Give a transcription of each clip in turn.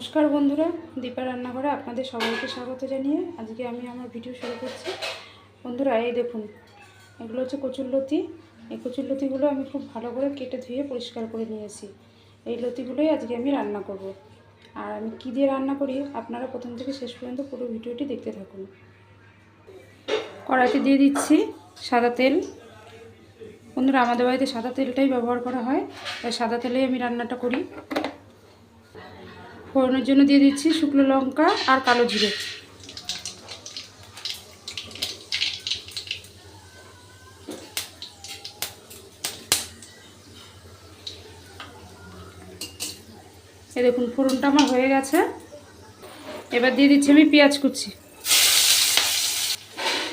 নমস্কার বন্ধুরা, দীপা রান্নাঘরে আপনাদের সবাইকে স্বাগত জানিয়ে আজকে আমি আমার ভিডিও শুরু করছি। বন্ধুরা, এই দেখুন, এগুলো হচ্ছে কচুরলতি এই কচুরলতিগুলো আমি খুব ভালো করে কেটে ধুয়ে পরিষ্কার করে নিয়েছি। এই লতিগুলোই আজকে আমি রান্না করব। আর আমি কী দিয়ে রান্না করি, আপনারা প্রথম থেকে শেষ পর্যন্ত পুরো ভিডিওটি দেখতে থাকুন। কড়াইতে দিয়ে দিচ্ছি সাদা তেল। বন্ধুরা, আমাদের বাড়িতে সাদা তেলটাই ব্যবহার করা হয়। তাই সাদা তেলেই আমি রান্নাটা করি। ফোড়নের জন্য দিয়ে দিচ্ছি শুকনো লঙ্কা আর কালো জিরে। এই দেখুন, ফোড়নটা আমার হয়ে গেছে। এবার দিয়ে দিচ্ছি আমি পেঁয়াজ কুচি।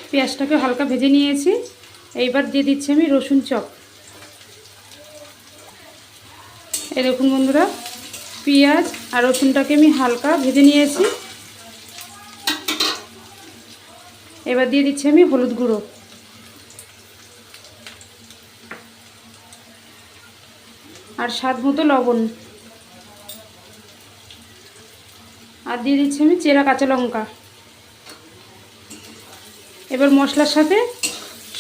পেঁয়াজটাকে হালকা ভেজে নিয়েছি। এইবার দিয়ে দিচ্ছি আমি রসুন চপ। এই দেখুন বন্ধুরা পেঁয়াজ আর রসুনটাকে আমি হালকা ভেজে নিয়েছি। এবার দিয়ে দিচ্ছি আমি হলুদ গুঁড়ো। আর স্বাদ মতো লবণ। আর দিয়ে দিচ্ছি আমি চেরা কাঁচা লঙ্কা। এবার মশলার সাথে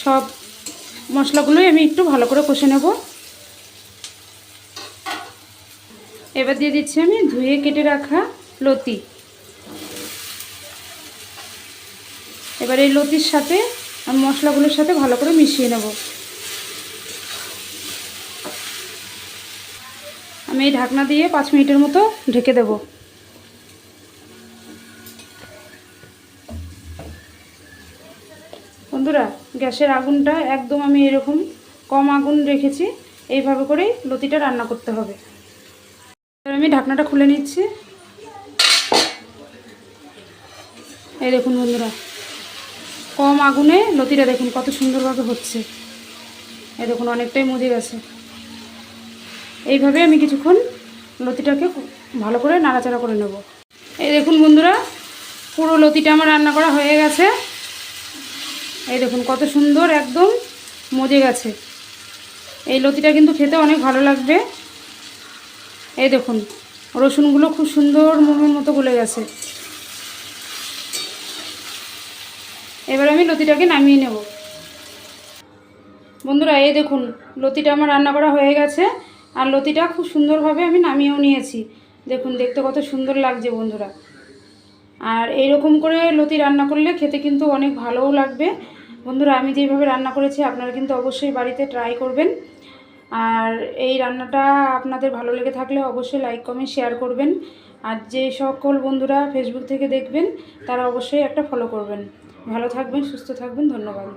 সব মশলাগুলোই আমি একটু ভালো করে কষে নেব। এবার দিয়ে দিচ্ছি আমি ধুয়ে কেটে রাখা লতি। এবার এই লতির সাথে মশলাগুলোর সাথে ভালো করে মিশিয়ে নেব। আমি এই ঢাকনা দিয়ে পাঁচ মিনিটের মতো ঢেকে দেব। বন্ধুরা, গ্যাসের আগুনটা একদম আমি এরকম কম আগুন রেখেছি, এইভাবে করেই লতিটা রান্না করতে হবে। আমি ঢাকনাটা খুলে নিচ্ছি। এই দেখুন বন্ধুরা, কম আগুনে লতিটা দেখুন কত সুন্দরভাবে হচ্ছে। এই দেখুন, অনেকটাই মজে গেছে। এইভাবে আমি কিছুক্ষণ লতিটাকে ভালো করে নাড়াচাড়া করে নেব। এই দেখুন বন্ধুরা, পুরো লতিটা আমার রান্না করা হয়ে গেছে। এই দেখুন, কত সুন্দর একদম মজে গেছে। এই লতিটা কিন্তু খেতে অনেক ভালো লাগবে। এই দেখুন, রসুনগুলো খুব সুন্দর মোমের মতো গলে গেছে। এবার আমি লতিটাকে নামিয়ে নেব। বন্ধুরা, এই দেখুন, লতিটা আমার রান্না করা হয়ে গেছে, আর লতিটা খুব সুন্দরভাবে আমি নামিয়েও নিয়েছি। দেখুন, দেখতে কত সুন্দর লাগছে বন্ধুরা। আর এই রকম করে লতি রান্না করলে খেতে কিন্তু অনেক ভালোও লাগবে। বন্ধুরা, আমি যেভাবে রান্না করেছি, আপনারা কিন্তু অবশ্যই বাড়িতে ট্রাই করবেন। আর এই রান্নাটা আপনাদের ভালো লেগে থাকলে অবশ্যই লাইক কমেন্ট শেয়ার করবেন। আর যে সকল বন্ধুরা ফেসবুক থেকে দেখবেন, তারা অবশ্যই একটা ফলো করবেন। ভালো থাকবেন, সুস্থ থাকবেন, ধন্যবাদ।